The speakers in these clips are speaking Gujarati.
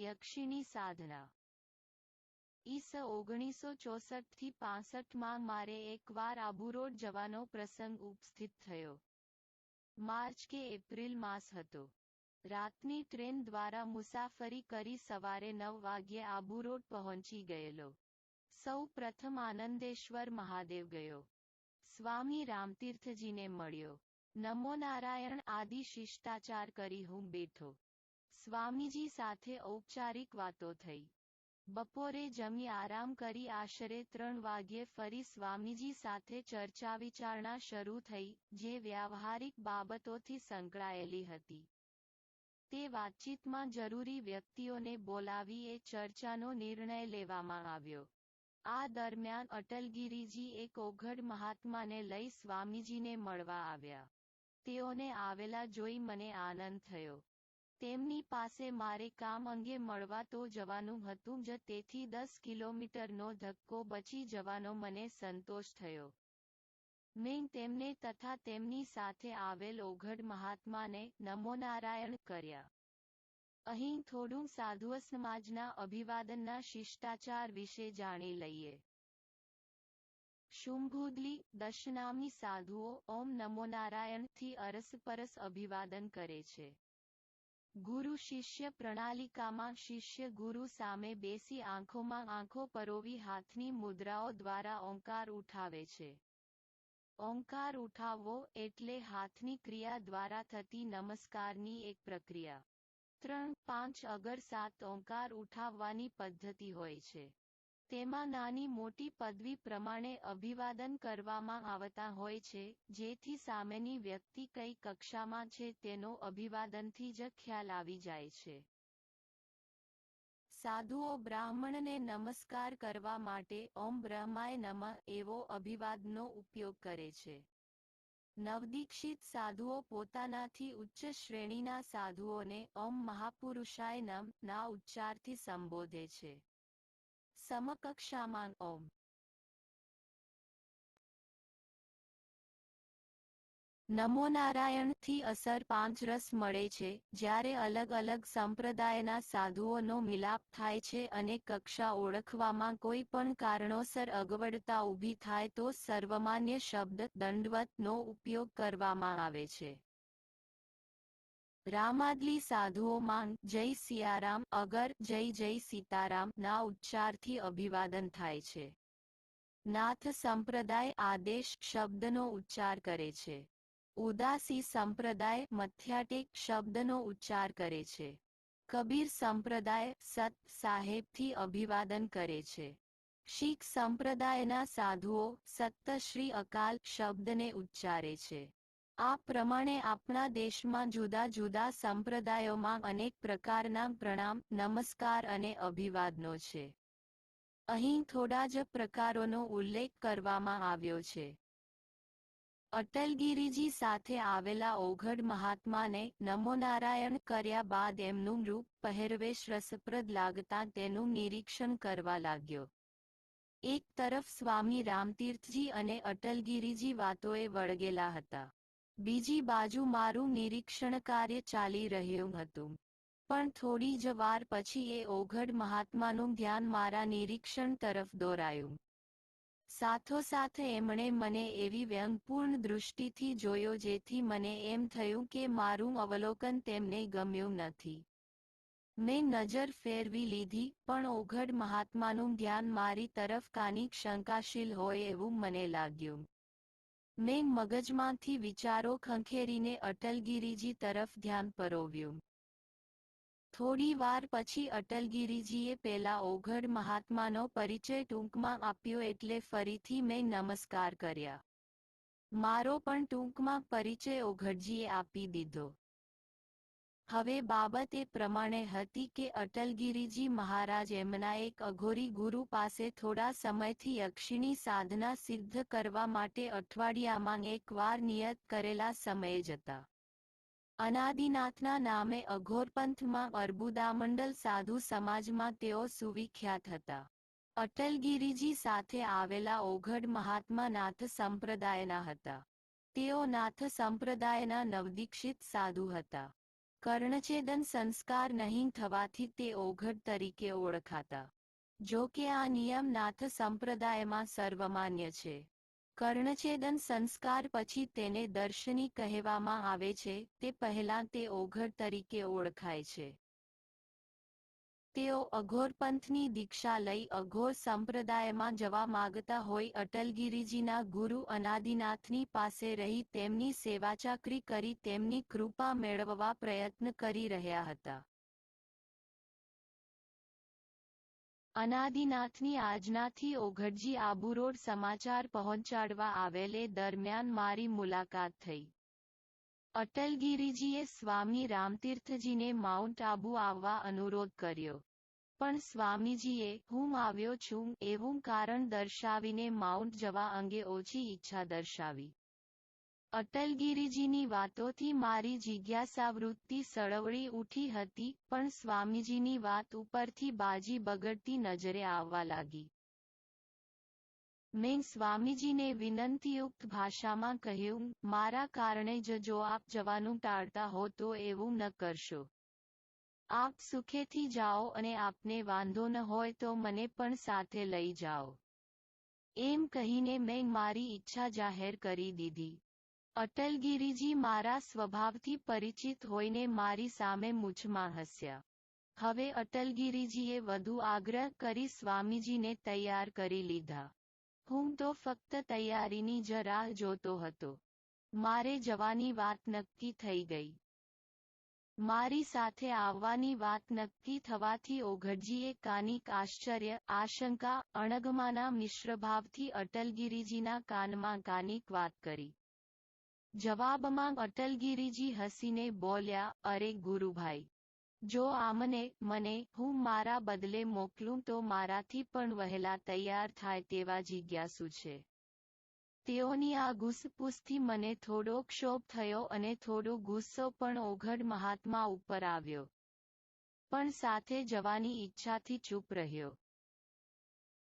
યક્ષિણી સાધના. ઈસ ઓગણીસો ચોસઠથી પાસઠમાં મારે એકવાર આબુરોડ જવાનો પ્રસંગ ઉપસ્થિત થયો. માર્ચ કે એપ્રિલ માસ હતો. રાતની ટ્રેન દ્વારા મુસાફરી કરી સવારે નવ વાગ્યે આબુરોડ પહોંચી ગયેલો. સૌ પ્રથમ આનંદેશ્વર મહાદેવ ગયો. સ્વામી રામતીર્થજીને મળ્યો. નમો નારાયણ આદિ શિષ્ટાચાર કરી હું બેઠો. સ્વામીજી સાથે ઔપચારિક વાતો થઈ. બપોરે જમી આરામ કરી આશરે ત્રણ વાગ્યે ફરી સ્વામીજી સાથે ચર્ચા વિચારણા શરૂ થઈ, જે વ્યાવહારિક બાબતોથી સંકળાયેલી હતી. તે વાતચીતમાં જરૂરી વ્યક્તિઓને બોલાવી એ ચર્ચાનો નિર્ણય લેવામાં આવ્યો. આ દરમિયાન અટલગીરીજી એક ઓઘડ મહાત્માને લઈ સ્વામીજીને મળવા આવ્યા. તેઓને આવેલા જોઈ મને આનંદ થયો. તેમની પાસે મારે કામ અંગે મળવા તો જવાનું હતું જ તેથી દસ કિલોમીટરનો ધક્કો બચી જવાનો મને સંતોષ થયો. મેં તેમને તથા તેમની સાથે આવેલ ઓઘડ મહાત્માને નમોનારાયણ કર્યા. અહીં થોડું સાધુ સમાજના અભિવાદનના શિષ્ટાચાર વિશે જાણી લઈએ. શુંભુદલી, દશનામી સાધુઓ ઓમ નમોનારાયણથી અરસપરસ અભિવાદન કરે છે. ગુરુ શિષ્ય પ્રણાલિકામાં શિષ્ય ગુરુ સામે બેસી આંખોમાં આંખો પરોવી હાથની મુદ્રાઓ દ્વારા ઓંકાર ઉઠાવે છે. ઓંકાર ઉઠાવવો એટલે હાથની ક્રિયા દ્વારા થતી નમસ્કારની એક પ્રક્રિયા. ત્રણ પાંચ અગર સાત ઓંકાર ઉઠાવવાની પદ્ધતિ હોય છે. તેમાં નાની મોટી પદવી પ્રમાણે અભિવાદન કરવામાં આવતા હોય છે, જેથી સામેની વ્યક્તિ કઈ કક્ષામાં છે તેનો અભિવાદનથી જ ખ્યાલ આવી જાય છે. સાધુઓ બ્રાહ્મણને નમસ્કાર કરવા માટે ઓમ બ્રહ્માય નમ એવો અભિવાદનો ઉપયોગ કરે છે. નવદીક્ષિત સાધુઓ પોતાનાથી ઉચ્ચ શ્રેણીના સાધુઓને ઓમ મહાપુરુષાય નમ ના ઉચ્ચારથી સંબોધે છે. સમકક્ષામાં ઓમ. નમો નારાયણથી અસર પાંચ રસ મળે છે, જ્યારે અલગ અલગ સંપ્રદાયના સાધુઓનો મિલાપ થાય છે અને કક્ષા ઓળખવામાં કોઈ પણ કારણોસર અગવડતા ઊભી થાય તો સર્વમાન્ય શબ્દ દંડવતનો ઉપયોગ કરવામાં આવે છે. રામાદલી સાધુઓમાં જય સિયારામ, અગર જય જય સીતારામ ના ઉચ્ચારથી અભિવાદન થાય છે. નાથ સંપ્રદાય આદેશ શબ્દનો ઉચ્ચાર કરે છે. ઉદાસી સંપ્રદાય મથ્યાટેક શબ્દનો ઉચ્ચાર કરે છે. કબીર સંપ્રદાય સત સાહેબથી અભિવાદન કરે છે. શીખ સંપ્રદાયના સાધુઓ સત્ત શ્રી અકાલ શબ્દને ઉચ્ચારે છે. આ પ્રમાણે આપણા દેશમાં જુદા જુદા સંપ્રદાયોમાં અનેક પ્રકારના પ્રણામ, નમસ્કાર અને અભિવાદનો છે. અહીં થોડા જ પ્રકારોનો ઉલ્લેખ કરવામાં આવ્યો છે. અટલગીરીજી સાથે આવેલા ઓઘડ મહાત્માને નમોનારાયણ કર્યા બાદ એમનું રૂપ પહેરવેશ રસપ્રદ લાગતા તેનું નિરીક્ષણ કરવા લાગ્યો. એક તરફ સ્વામી રામતીર્થજી અને અટલગીરીજી વાતોએ વળગેલા હતા. બીજી બાજુ મારું નિરીક્ષણ કાર્ય ચાલી રહ્યું હતું. પણ થોડી જ વાર પછી એ ઓઘડ મહાત્માનું ધ્યાન મારા નિરીક્ષણ તરફ દોરાયું. સાથોસાથ એમણે મને એવી વ્યંગપૂર્ણ દૃષ્ટિથી જોયો જેથી મને એમ થયું કે મારું અવલોકન તેમને ગમ્યું નથી. મેં નજર ફેરવી લીધી, પણ ઓઘડ મહાત્માનું ધ્યાન મારી તરફ કાનિક શંકાશીલ હોય એવું મને લાગ્યું. મેં મગજમાંથી વિચારો ખંખેરીને અટલગીરીજી તરફ ધ્યાન પરોવ્યું. થોડી વાર પછી અટલગીરીજીએ પેલા ઓઘડ મહાત્માનો પરિચય ટૂંકમાં આપ્યો એટલે ફરીથી મેં નમસ્કાર કર્યા. મારો પણ ટૂંકમાં પરિચય ઓઘડજીએ આપી દીધો. હવે બાબત એ પ્રમાણે હતી કે અટલગીરીજી મહારાજ એમના એક અઘોરી ગુરુ પાસે થોડા સમયથી યક્ષિણી સાધના સિદ્ધ કરવા માટે અઠવાડિયામાં એકવાર નિયત કરેલા સમયે જતા અનાદિનાથના નામે અઘોરપંથમાં અર્બુદામંડલ સાધુ સમાજમાં તેઓ સુવિખ્યાત હતા. અટલગીરીજી સાથે આવેલા ઓઘડ મહાત્મા નાથ સંપ્રદાયના હતા. તેઓ નાથ સંપ્રદાયના નવદીક્ષિત સાધુ હતા. કર્ણછેદન સંસ્કાર નહીં થવાથી તે ઓઘડ તરીકે ઓળખાતા. જો કે આ નિયમ નાથ સંપ્રદાયમાં સર્વમાન્ય છે. કર્ણછેદન સંસ્કાર પછી તેને દર્શની કહેવામાં આવે છે, તે પહેલાં તે ઓઘડ તરીકે ઓળખાય છે. તેઓ અઘોર પંથની દીક્ષા લઈ અઘોર સંપ્રદાયમાં જવા માગતા હોય અટલગીરીજીના ગુરુ અનાદિનાથની પાસે રહી તેમની સેવાચાકરી કરી તેમની કૃપા મેળવવા પ્રયત્ન કરી રહ્યા હતા. અનાદિનાથની આજનાથી ઓઘડજી આબુરોડ સમાચાર પહોંચાડવા આવેલે દરમિયાન મારી મુલાકાત થઈ. અટલગીરીજીએ સ્વામી રામતીર્થજીને માઉન્ટ આબુ આવવા અનુરોધ કર્યો. પણ સ્વામીજીએ, હું આવ્યો છું એવું કારણ દર્શાવીને માઉન્ટ જવા અંગે ઓછી ઈચ્છા દર્શાવી. અટલગીરીજીની વાતોથી મારી જિજ્ઞાસાવૃત્તિ સળવળી ઉઠી હતી, પણ સ્વામીજીની વાત ઉપરથી બાજી બગડતી નજરે આવવા લાગી. મેં સ્વામીજીને વિનંતીયુક્ત ભાષામાં કહ્યું, મારા કારણે જ જો આપ જવાનું ટાળતા હો તો એવું ન કરશો. આપ સુખેથી જાઓ અને આપને વાંધો ન હોય તો મને પણ સાથે લઈ જાઓ. એમ કહીને મેં મારી ઈચ્છા જાહેર કરી દીધી. અટલગીરીજી મારા સ્વભાવથી પરિચિત હોઈને મારી સામે મૂછમાં હસ્યા. હવે અટલગીરીજીએ વધુ આગ્રહ કરી સ્વામીજીને તૈયાર કરી લીધા. હું તો ફક્ત તૈયારીની જ જોતો હતો. મારે જવાની વાત નક્કી થઈ ગઈ. મારી સાથે આવવાની વાત નક્કી થવાથી ઓઘડજીએ કાનિક આશ્ચર્ય, આશંકા, અણગમાના મિશ્રભાવથી અટલગીરીજીના કાનમાં કાનિક વાત કરી. જવાબમાં અટલગીરીજી હસીને બોલ્યા, અરે ગુરુભાઈ જો આમને, મને, હું મારા બદલે મોકલું તો મારાથી પણ વહેલા તૈયાર થાય તેવા જિજ્ઞાસુ છે. તેઓની આ ઘૂસપૂસથી મને થોડો ક્ષોભ થયો અને થોડો ગુસ્સો પણ ઓઘડ મહાત્મા ઉપર આવ્યો. પણ સાથે જવાની ઈચ્છાથી ચૂપ રહ્યો.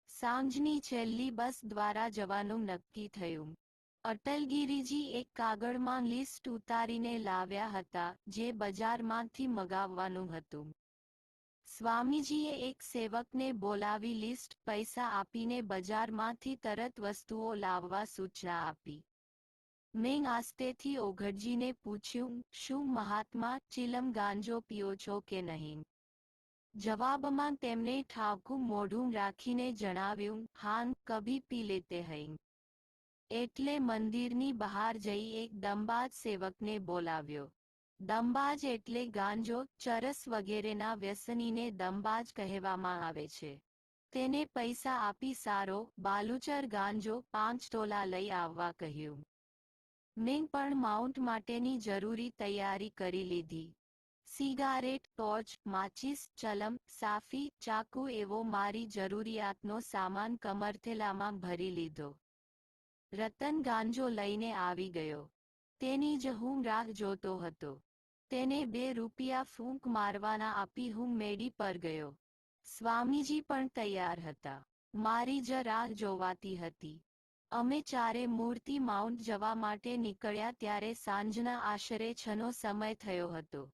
સાંજની છેલ્લી બસ દ્વારા જવાનું નક્કી થયું. અટલગીરીજી એક કાગળમાં લિસ્ટ ઉતારીને લાવ્યા હતા, જે બજારમાંથી મગાવવાનું હતું. સ્વામીજીએ એક સેવકને બોલાવી લિસ્ટ પૈસા આપીને બજારમાંથી તરત વસ્તુઓ લાવવા સૂચના આપી. મેં આસ્તેથી ઓઘડજીને પૂછ્યું, શું મહાત્મા ચિલમ ગાંજો પીઓ છો કે નહીં? જવાબમાં તેમણે ઠાકું મોઢું રાખીને જણાવ્યું હાન કભી પી લેતે હૈં. એટલે મંદિરની બહાર જઈ એક દંબાજ સેવકને બોલાવ્યો. દંબાજ એટલે ગાંજો, ચરસ વગેરેના વ્યસનીને દંબાજ કહેવામાં આવે છે. તેને પૈસા આપી સારો, બાલુચર ગાંજો પાંચ ટોલા લઈ આવવા કહ્યું. મેં પણ માઉન્ટ માટેની જરૂરી તૈયારી કરી લીધી. સિગારેટ ટોર્ચ માચિસ, ચલમ, સાફી, ચાકુ એવો મારી જરૂરિયાતનો સામાન કમરથેલામાં ભરી લીધો. રતન ગાંજો લઈને આવી ગયો. તેની જ હું રાહ જોતો હતો. તેને બે રૂપિયા ફૂંક મારવાના આપી હું મેડી પર ગયો. સ્વામીજી પણ તૈયાર હતા. મારી જ રાહ જોવાતી હતી. અમે ચારે મૂર્તિ માઉન્ટ જવા માટે નીકળ્યા ત્યારે સાંજના આશરે છનો સમય થયો હતો.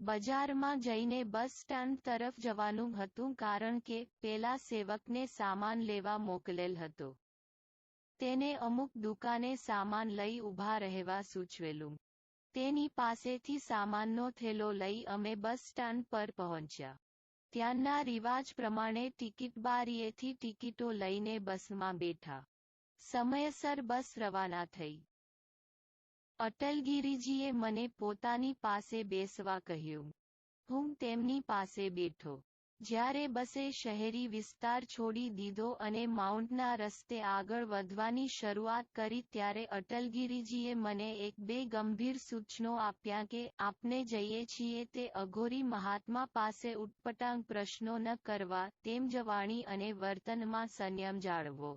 બજારમાં જઈને બસ સ્ટેન્ડ તરફ જવાનું હતું કારણ કે પેલા સેવકને સામાન લેવા મોકલેલ હતો. તેને અમુક દુકાને સામાન લઈ ઊભા રહેવા સૂચવેલું. તેની પાસેથી સામાનનો થેલો લઈ અમે બસ સ્ટેન્ડ પર પહોંચ્યા. ત્યાંના રિવાજ પ્રમાણે ટિકિટ બારીએથી ટિકિટો લઈને બસમાં બેઠા. સમયસર બસ રવાના થઈ. અટલગીરીજીએ મને પોતાની પાસે બેસવા કહ્યું. હું તેમની પાસે બેઠો. જ્યારે બસે શહેરી વિસ્તાર છોડી દીધો અને માઉન્ટના રસ્તે આગળ વધવાની શરૂઆત કરી ત્યારે અટલગીરીજીએ મને એક બે ગંભીર સૂચનો આપ્યા કે આપને જઈએ છીએ તે અઘોરી મહાત્મા પાસે ઉટપટાંગ પ્રશ્નો ન કરવા તેમ જવાણી અને વર્તનમાં સંયમ જાળવો.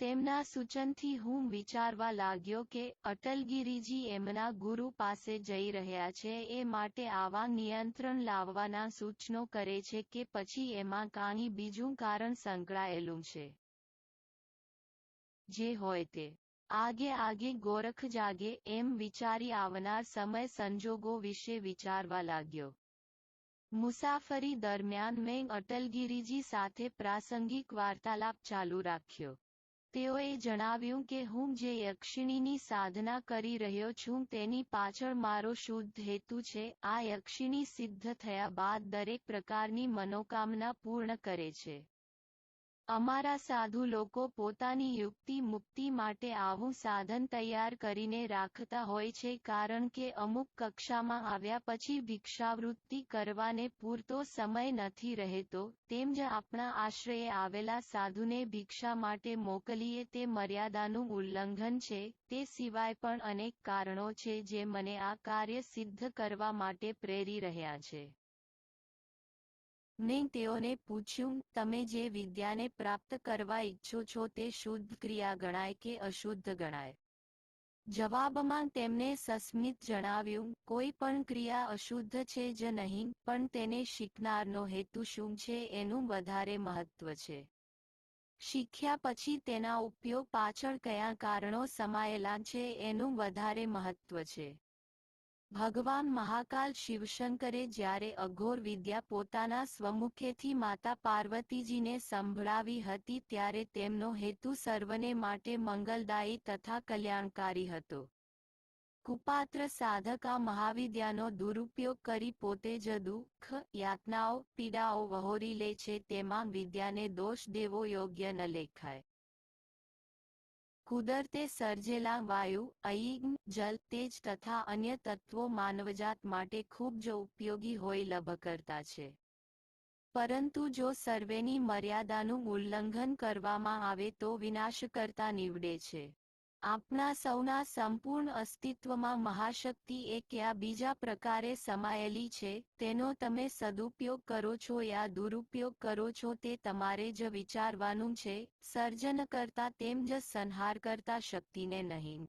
તેમના સૂચનથી હું વિચારવા લાગ્યો કે અટલગીરીજી એમના ગુરુ પાસે જઈ રહ્યા છે, એ માટે આવા નિયંત્રણ લાવવાના સૂચનો કરે છે કે પછી એમાં કાંઈ બીજું કારણ સંકળાયેલું છે. જે હોય તે. આગે આગે ગોરખ જાગે એમ વિચારી આવનાર સમય સંજોગો વિશે વિચારવા લાગ્યો. મુસાફરી દરમિયાન મેં અટલગીરીજી સાથે પ્રાસંગિક વાર્તાલાપ ચાલુ રાખ્યો. તેઓએ જણાવ્યું કે હું જે યક્ષિણીની સાધના કરી રહ્યો છું તેની પાછળ મારો શુદ્ધ હેતુ છે. આ યક્ષિણી સિદ્ધ થયા બાદ દરેક પ્રકારની મનોકામના પૂર્ણ કરે છે. અમારા સાધુ લોકો પોતાની યુક્તિ મુક્તિ માટે આવું સાધન તૈયાર કરીને રાખતા હોય છે કારણ કે અમુક કક્ષામાં આવ્યા પછી ભિક્ષાવૃત્તિ કરવાને પૂરતો સમય નથી રહેતો, તેમ જ આપણા આશ્રયે આવેલા સાધુને ભિક્ષા માટે મોકલીએ તે મર્યાદાનું ઉલ્લંઘન છે, તે સિવાય પણ અનેક કારણો છે જે મને આ કાર્ય સિદ્ધ કરવા માટે પ્રેરી રહ્યા છે. મેં તેઓને પૂછ્યું, તમે જે વિદ્યાને પ્રાપ્ત કરવા ઈચ્છો છો તે શુદ્ધ ક્રિયા ગણાય કે અશુદ્ધ ગણાય? જવાબમાં તેમને સસ્મિત જણાવ્યું, કોઈ પણ ક્રિયા અશુદ્ધ છે જ નહીં, પણ તેને શીખનારનો હેતુ શું છે એનું વધારે મહત્વ છે. શીખ્યા પછી તેના ઉપયોગ પાછળ કયા કારણો સમાયેલા છે એનું વધારે મહત્વ છે. ભગવાન મહાકાલ શિવશંકરે જ્યારે અઘોર વિદ્યા પોતાના સ્વમુખેથી માતા પાર્વતીજીને સંભળાવી હતી ત્યારે તેમનો હેતુ સર્વને માટે મંગલદાયી તથા કલ્યાણકારી હતો. કુપાત્ર સાધક આ મહાવિદ્યાનો દુરુપયોગ કરી પોતે જ દુઃખ, યાતનાઓ, પીડાઓ વહોરી લે છે તેમાં વિદ્યાને દોષ દેવો યોગ્ય ન લેખાય. કુદરતે સર્જેલા વાયુ અયિગ્ન જલ, તેજ તથા અન્ય તત્વો માનવજાત માટે ખૂબ જ ઉપયોગી હોય લભ કરતા છે. પરંતુ જો સર્વેની મર્યાદાનું ઉલ્લંઘન કરવામાં આવે તો વિનાશ કરતા નીવડે છે. આપના સૌના સંપૂર્ણ અસ્તિત્વમાં મહાશક્તિ એક યા બીજા પ્રકારે સમાયેલી છે, તેનો તમે સદુપયોગ કરો છો યા દુરુપયોગ કરો છો તે તમારે જ વિચારવાનું છે, સર્જન કરતા તેમ જ સંહાર કરતા શક્તિને નહીં.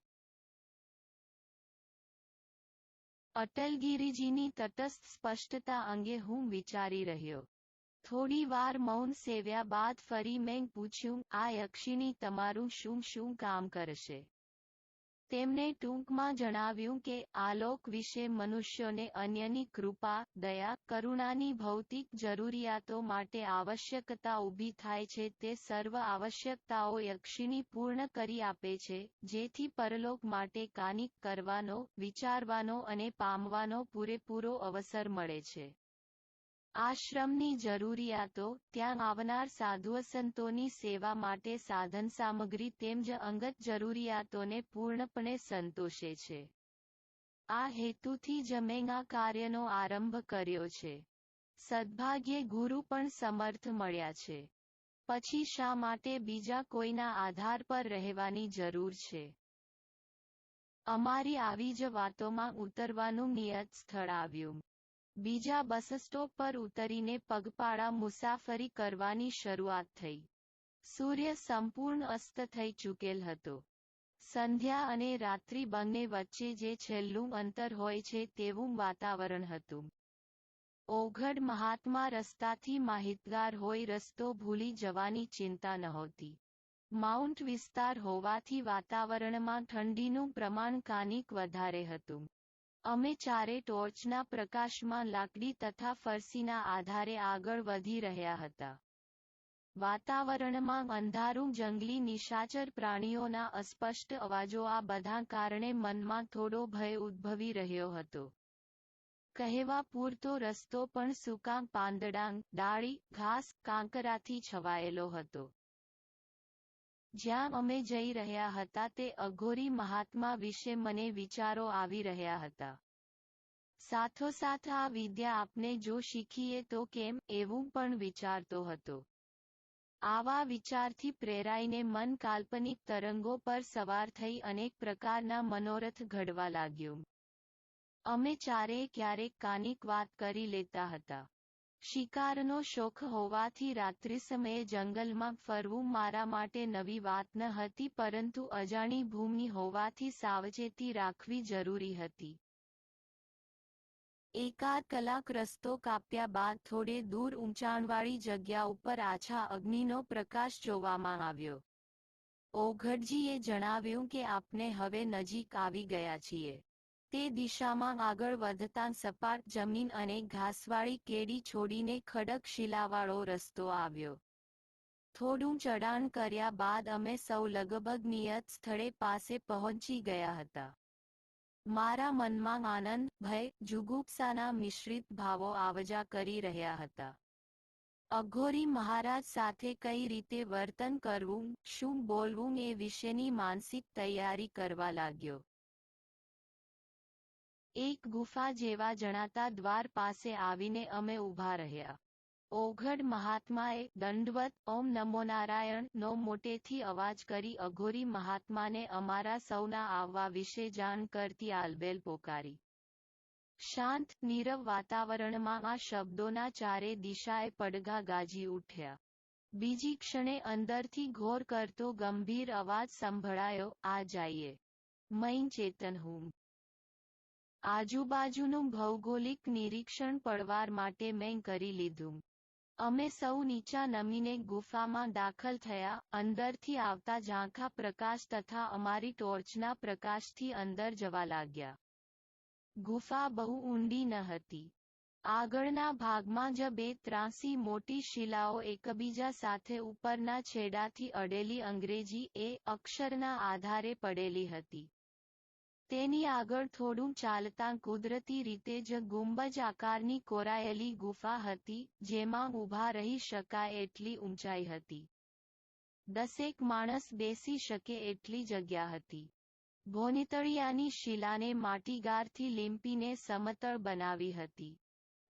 અટલગીરીજીની તટસ્થ સ્પષ્ટતા અંગે હું વિચારી રહ્યો. થોડી વાર મૌન સેવ્યા બાદ ફરી મેં પૂછ્યું, આ યક્ષિણી તમારું શું શું કામ કરશે? તેમણે ટૂંકમાં જણાવ્યું કે આલોક વિશે મનુષ્યોને અન્યની કૃપા, દયા, કરુણાની ભૌતિક જરૂરિયાતો માટે આવશ્યકતા ઊભી થાય છે, તે સર્વ આવશ્યકતાઓ યક્ષિણી પૂર્ણ કરી આપે છે, જેથી પરલોક માટે કાનિક કરવાનો, વિચારવાનો અને પામવાનો પૂરેપૂરો અવસર મળે છે. આશ્રમની જરૂરિયાતો, ત્યાં આવનાર સાધુ સંતોની સેવા માટે સાધન સામગ્રી તેમજ અંગત જરૂરિયાતોને પૂર્ણપણે સંતોષે છે. આ હેતુથી જ મેં આ કાર્યનો આરંભ કર્યો છે. સદભાગ્યે ગુરુ પણ સમર્થ મળ્યા છે. પછી શા માટે બીજા કોઈના આધાર પર રહેવાની જરૂર છે? અમારી આવી જ વાતોમાં ઉતરવાનું નિયત સ્થળ આવ્યું. બીજા બસ સ્ટોપ પર ઉતરીને પગપાળા મુસાફરી કરવાની શરૂઆત થઈ. સૂર્ય સંપૂર્ણ અસ્ત થઈ ચૂકેલ હતો. સંધ્યા અને રાત્રિ બંને વચ્ચે જે છેલ્લું અંતર હોય છે તેવું વાતાવરણ હતું. ઓઘડ મહાત્મા રસ્તાથી માહિતગાર હોય રસ્તો ભૂલી જવાની ચિંતા નહોતી. માઉન્ટ વિસ્તાર હોવાથી વાતાવરણમાં ઠંડીનું પ્રમાણ કાનિક વધારે હતું. અમે ચારે ટોર્ચના પ્રકાશમાં લાકડી તથા ફરસીના આધારે આગળ વધી રહ્યા હતા. વાતાવરણમાં અંધારું, જંગલી નિશાચર પ્રાણીઓના અસ્પષ્ટ અવાજો આ બધા કારણે મનમાં થોડો ભય ઉદ્ભવી રહ્યો હતો. કહેવા પૂરતો રસ્તો પણ સૂકા, પાંદડાંગ, ડાળી, ઘાસ, કાંકરાથી છવાયેલો હતો. જ્યાં અમે જઈ રહ્યા હતા તે અઘોરી મહાત્મા વિશે મને વિચારો આવી રહ્યા હતા. સાથોસાથ આ વિદ્યા આપને જો શીખીએ તો કેમ એવું પણ વિચારતો હતો. આવા વિચારથી પ્રેરાઈને મન કાલ્પનિક તરંગો પર સવાર થઈ અનેક પ્રકારના મનોરથ ઘડવા લાગ્યું. અમે ચારે ક્યારેક કાનિક વાત કરી લેતા હતા. શિકારનો શોખ હોવાથી રાત્રિ સમયે જંગલમાં ફરવું મારા માટે નવી વાત ન હતી, પરંતુ અજાણી ભૂમિ હોવાથી સાવચેતી રાખવી જરૂરી હતી. એકાદ કલાક રસ્તો કાપ્યા બાદ થોડે દૂર ઊંચાણવાળી જગ્યા ઉપર આછા અગ્નિનો પ્રકાશ જોવામાં આવ્યો. ઓઘડજીએ જણાવ્યું કે આપને હવે નજીક આવી ગયા છીએ. તે દિશામાં આગળ વધતાં સપાટ જમીન અને ઘાસવાળી કેડી છોડીને ખડક શિલાવાળો રસ્તો આવ્યો. થોડું ચઢાણ કર્યા બાદ અમે સૌ લગભગ નિયત સ્થળે પાસે પહોંચી ગયા હતા. મારા મનમાં આનંદ, ભય, જુગુપ્સાના મિશ્રિત ભાવો આવજા કરી રહ્યા હતા. અઘોરી મહારાજ સાથે કઈ રીતે વર્તન કરવું, શું બોલવું એ વિશેની માનસિક તૈયારી કરવા લાગ્યો. એક ગુફા જેવા જણાતા દ્વાર પાસે આવીને અમે ઊભા રહ્યા. ઓઘડ મહાત્માએ દંડવત, ઓમ નમો નારાયણ, નો મોટેથી અવાજ કરી અઘોરી મહાત્માને અમારા સૌના આવવા વિશે જાણ કરતી આલબેલ પોકારી. શાંત, નીરવ વાતાવરણમાં આ શબ્દોના ચારે દિશાએ પડઘા ગાજી ઉઠ્યા. બીજી ક્ષણે અંદરથી ઘોર કરતો ગંભીર અવાજ સંભળાયો, આ જાઈએ. મૈન ચેતન હું આજુબાજુનું ભૌગોલિક નિરીક્ષણ પડવાર માટે મેં કરી લીધું. અમે સૌ નીચા નમીને ગુફામાં દાખલ થયા, અંદરથી આવતા ઝાંખા પ્રકાશ તથા અમારી ટોર્ચના પ્રકાશથી અંદર જવા લાગ્યા. ગુફા બહુ ઊંડી ન હતી. આગળના ભાગમાં જ બે ત્રાસી મોટી શિલાઓ એકબીજા સાથે ઉપરના છેડાથી અડેલી અંગ્રેજી એ અક્ષરના આધારે પડેલી હતી. તેની આગળ થોડું ચાલતાં કુદરતી રીતે જ ગુંબજ આકારની કોરાયેલી ગુફા હતી, જેમાં ઊભા રહી શકાય એટલી ઊંચાઈ હતી. દસેક માણસ બેસી શકે એટલી જગ્યા હતી. ભોનિતળિયાની શિલાને માટીગારથી લીંપીને સમતળ બનાવી હતી.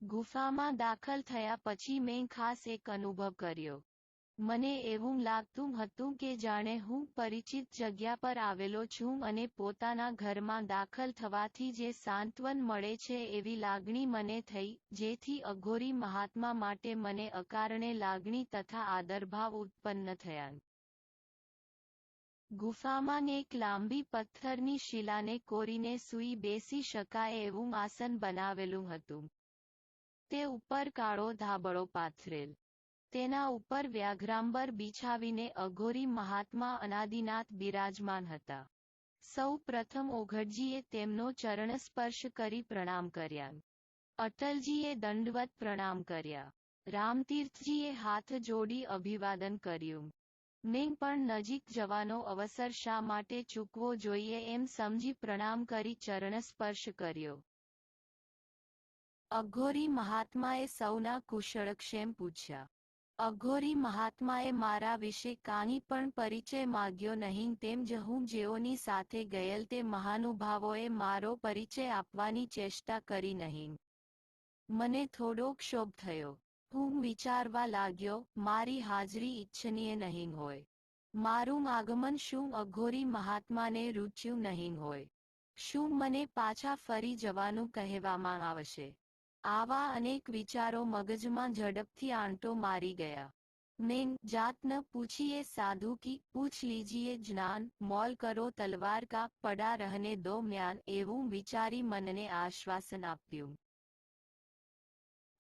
ગુફામાં દાખલ થયા પછી મેં ખાસ એક અનુભવ કર્યો. મને એવું લાગતું હતું કે જાણે હું પરિચિત જગ્યા પર આવેલો છું અને પોતાના ઘરમાં દાખલ થવાથી જે સાંત્વન મળે છે એવી લાગણી મને થઈ, જેથી અઘોરી મહાત્મા માટે મને અકારણે લાગણી તથા આદરભાવ ઉત્પન્ન થયા. ગુફામાં એક લાંબી પથ્થરની શિલાને કોરીને સૂઈ બેસી શકાય એવું આસન બનાવેલું હતું. તે ઉપર કાળો ધાબળો પાથરેલ. તેના ઉપર વ્યાઘ્રાંબર બિછાવીને અઘોરી મહાત્મા અનાદિનાથ બિરાજમાન હતા. સૌ પ્રથમ ઓઘડજીએ તેમનો ચરણ સ્પર્શ કરી પ્રણામ કર્યા. અટલજીએ દંડવત પ્રણામ કર્યા. રામતીર્થજીએ હાથ જોડી અભિવાદન કર્યું. મેં પણ નજીક જવાનો અવસર શા માટે ચૂકવો જોઈએ એમ સમજી પ્રણામ કરી ચરણ સ્પર્શ કર્યો. અઘોરી મહાત્માએ સૌના કુશળક્ષેમ પૂછ્યા. અઘોરી મહાત્માએ મારા વિશે કાંઈ પણ પરિચય માગ્યો નહીં તેમ જ હું જેઓની સાથે ગયેલ તે મહાનુભાવોએ મારો પરિચય આપવાની ચેષ્ટા કરી નહીં. મને થોડો ક્ષોભ થયો. હું વિચારવા લાગ્યો, મારી હાજરી ઈચ્છનીય નહીં હોય. મારું આગમન શું અઘોરી મહાત્માને રૂચ્યું નહીં હોય. શું મને પાછા ફરી જવાનું કહેવામાં આવશે? આવા અનેક વિચારો મગજમાં ઝડપથી આંટો મારી ગયા. મેં જાત પૂછીએ સાધુ કી, પૂછ લીજીએ જ્ઞાન, મોલ કરો તલવાર કા, પડા રહને દો મ્યાન, એવું વિચારી મનને આશ્વાસન આપ્યું.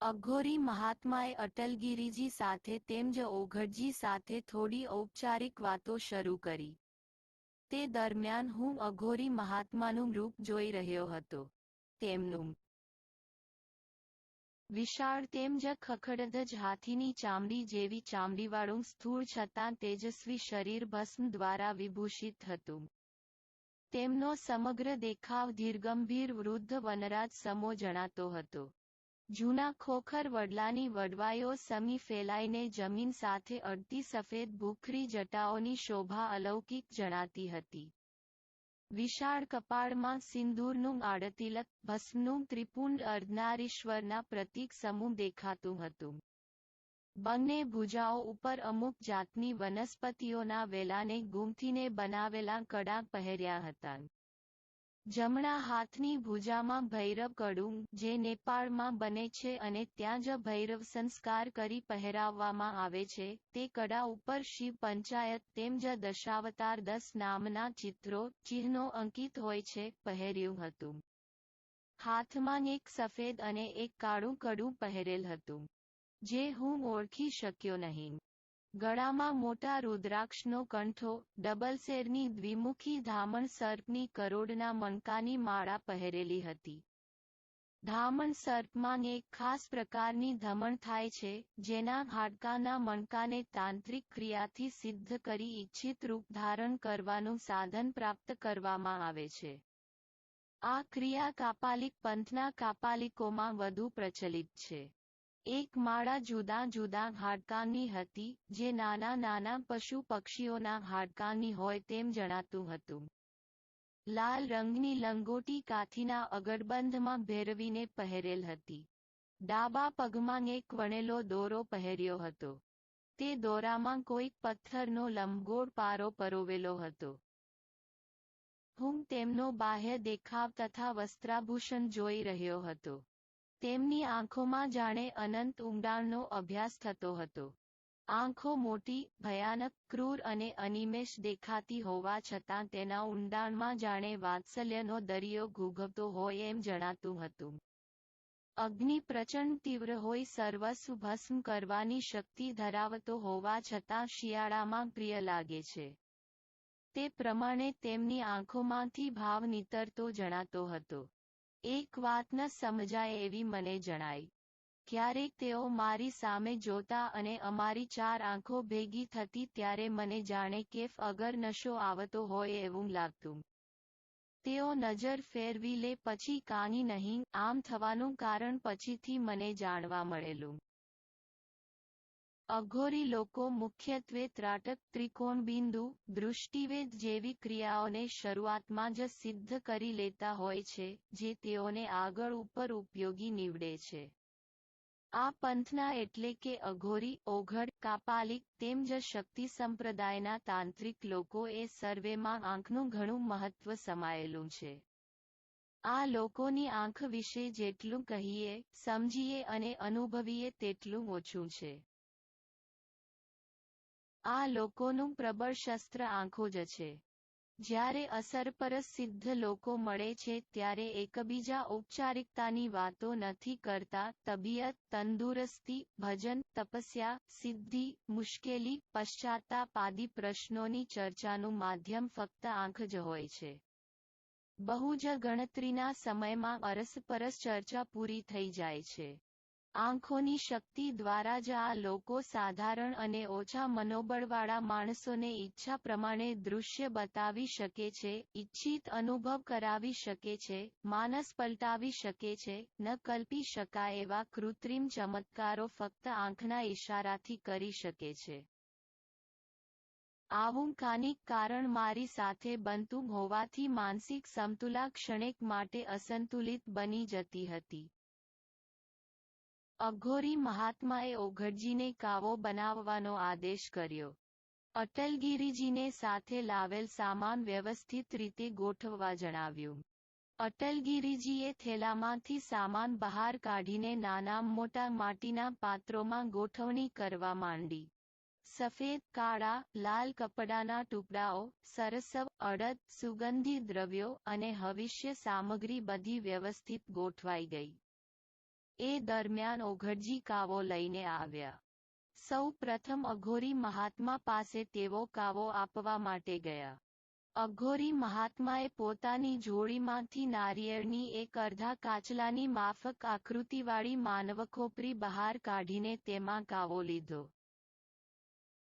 અઘોરી મહાત્માએ અટલગીરીજી સાથે તેમજ ઓઘડજી સાથે થોડી ઔપચારિક વાતો શરૂ કરી. તે દરમિયાન હું અઘોરી મહાત્માનું રૂપ જોઈ રહ્યો હતો. તેમનું વિશાળ તેમ જ ખખડધજ હાથીની ચામડી જેવી ચામડીવાળું સ્થૂળ છતાં તેજસ્વી શરીર ભસ્મ દ્વારા વિભૂષિત હતું. તેમનો સમગ્ર દેખાવ ધીરગંભીર વૃદ્ધ વનરાજ સમો જણાતો હતો. જૂના ખોખર વડલાની વડવાયો સમી ફેલાઈને જમીન સાથે અડતી સફેદ ભૂખરી જટાઓની શોભા અલૌકિક જણાતી હતી. વિશાળ કપાળમાં સિંદૂરનું આડતિલક, ભસ્મનું ત્રિપુંડ અર્ધનારીશ્વરના પ્રતીક સમૂહ દેખાતું હતું. બંને ભુજાઓ ઉપર અમુક જાતની વનસ્પતિઓના વેલાને ગુમથીને બનાવેલા કડા પહેર્યા હતા. જમણા હાથની ભુજામાં ભૈરવ કડું, જે નેપાળમાં બને છે અને ત્યાં જ ભૈરવ સંસ્કાર કરી પહેરાવવામાં આવે છે, તે કડા ઉપર શિવ પંચાયત તેમ જ દશાવતાર દસ નામના ચિત્રો, ચિહ્નો અંકિત હોય છે, પહેર્યું હતું. હાથમાં એક સફેદ અને એક કાળું કડું પહેરેલ હતું, જે હું ઓળખી શક્યો નહીં. ગળામાં મોટા રુદ્રાક્ષનો કંઠો, ડબલ શેરની દ્વિમુખી ધામણ સર્પની કરોડના મણકાની માળા પહેરેલી હતી. ધામણ સર્પમાં એક ખાસ પ્રકારની ધમણ થાય છે, જેના હાડકાના મણકાને તાંત્રિક ક્રિયાથી સિદ્ધ કરી ઇચ્છિત રૂપ ધારણ કરવાનું સાધન પ્રાપ્ત કરવામાં આવે છે. આ ક્રિયા કાપાલિક પંથના કાપાલિકોમાં વધુ પ્રચલિત છે. એક માળા જુદા જુદા હાડકાની હતી, જે નાના નાના પશુ પક્ષીઓના હાડકાની હોય તેમ જણાતું હતું. લાલ રંગની લંગોટી કાથીના અગરબંધમાં ભેરવીને પહેરેલ હતી. ડાબા પગમાં એક વણેલો દોરો પહેર્યો હતો. તે દોરામાં કોઈક પથ્થરનો લંબગોળ પારો પરોવેલો હતો. હું તેમનો બાહ્ય દેખાવ તથા વસ્ત્રાભૂષણ જોઈ રહ્યો હતો. તેમની આંખોમાં જાણે અનંત ઊંડાણનો અભ્યાસ થતો હતો. આંખો મોટી, ભયાનક, ક્રૂર અને અનિમેષ દેખાતી હોવા છતાં તેના ઊંડાણમાં જાણે વાત્સલ્યનો દરિયો ઘૂઘવતો હોય એમ જણાતું હતું. અગ્નિ પ્રચંડ તીવ્ર હોય, સર્વસ્વ ભસ્મ કરવાની શક્તિ ધરાવતો હોવા છતાં શિયાળામાં પ્રિય લાગે છે. તે પ્રમાણે તેમની આંખોમાંથી ભાવ નીતરતો જણાતો હતો. એક વાત ન સમજાય એવી મને જણાઈ. ક્યારેક તેઓ મારી સામે જોતા અને અમારી ચાર આંખો ભેગી થતી ત્યારે મને જાણે કેફ અગર નશો આવતો હોય એવું લાગતું. તેઓ નજર ફેરવી લે પછી કાની નહીં, આમ થવાનું કારણ પછીથી મને જાણવા મળેલું. અઘોરી લોકો મુખ્યત્વે ત્રાટક ત્રિકોણ બિંદુ દૃષ્ટિવેદ જેવી ક્રિયાઓને શરૂઆતમાં જ સિદ્ધ કરી લેતા હોય છે, જે તેઓને આગળ ઉપર ઉપયોગી નીવડે છે. આ પંથના એટલે કે અઘોરી, ઓઘડ, કાપાલિક તેમજ શક્તિ સંપ્રદાયના તાંત્રિક લોકો એ સર્વેમાં આંખનું ઘણું મહત્વ સમાયેલું છે. આ લોકોની આંખ વિશે જેટલું કહીએ, સમજીએ અને અનુભવીએ તેટલું ઓછું છે. આ લોકોનું પ્રબળ શસ્ત્ર આંખો જ છે. જ્યારે અસરપરસ સિદ્ધ લોકો મળે છે, ત્યારે એકબીજા ઔપચારિકતાની વાતો નથી કરતા. તબિયત તંદુરસ્તી, ભજન, તપસ્યા, સિદ્ધિ, મુશ્કેલી, પશ્ચાતાપ આદિ પ્રશ્નોની ચર્ચાનું માધ્યમ ફક્ત આંખ જ હોય છે. બહુ જ ગણતરીના સમયમાં અરસપરસ ચર્ચા પૂરી થઈ જાય છે. આંખોની શક્તિ દ્વારા જ આ લોકો સાધારણ અને ઓછા મનોબળવાળા માણસોને ઈચ્છા પ્રમાણે દૃશ્ય બતાવી શકે છે, ઈચ્છિત અનુભવ કરાવી શકે છે, માનસ પલટાવી શકે છે, ન કલ્પી શકાય એવા કૃત્રિમ ચમત્કારો ફક્ત આંખના ઈશારાથી કરી શકે છે. આવું કાનિક કારણ મારી સાથે બનતું હોવાથી માનસિક સમતુલા ક્ષણેક માટે અસંતુલિત બની જતી હતી. અઘોરી મહાત્માએ ઓઘડજીને કાવો બનાવવાનો આદેશ કર્યો. અટલગીરીજીને સાથે લાવેલ સામાન વ્યવસ્થિત રીતે ગોઠવવા જણાવ્યું. અટલગીરીજીએ થેલામાંથી સામાન બહાર કાઢીને નાના મોટા માટીના પાત્રોમાં ગોઠવણી કરવા માંડી. સફેદ, કાળા, લાલ કપડાના ટુકડાઓ, સરસવ, અડદ, સુગંધી દ્રવ્યો અને હવિષ્ય સામગ્રી બધી વ્યવસ્થિત ગોઠવાઈ ગઈ. એ દરમિયાન ઓઘડજી કાવો લઈને આવ્યા. સૌ પ્રથમ અઘોરી મહાત્મા પાસે તેવો કાવો આપવા માટે ગયા. અઘોરી મહાત્માએ પોતાની જોડીમાંથી નારિયેળની એક અર્ધા કાચલાની માફક આકૃતિવાળી માનવખોપરી બહાર કાઢીને તેમાં કાવો લીધો.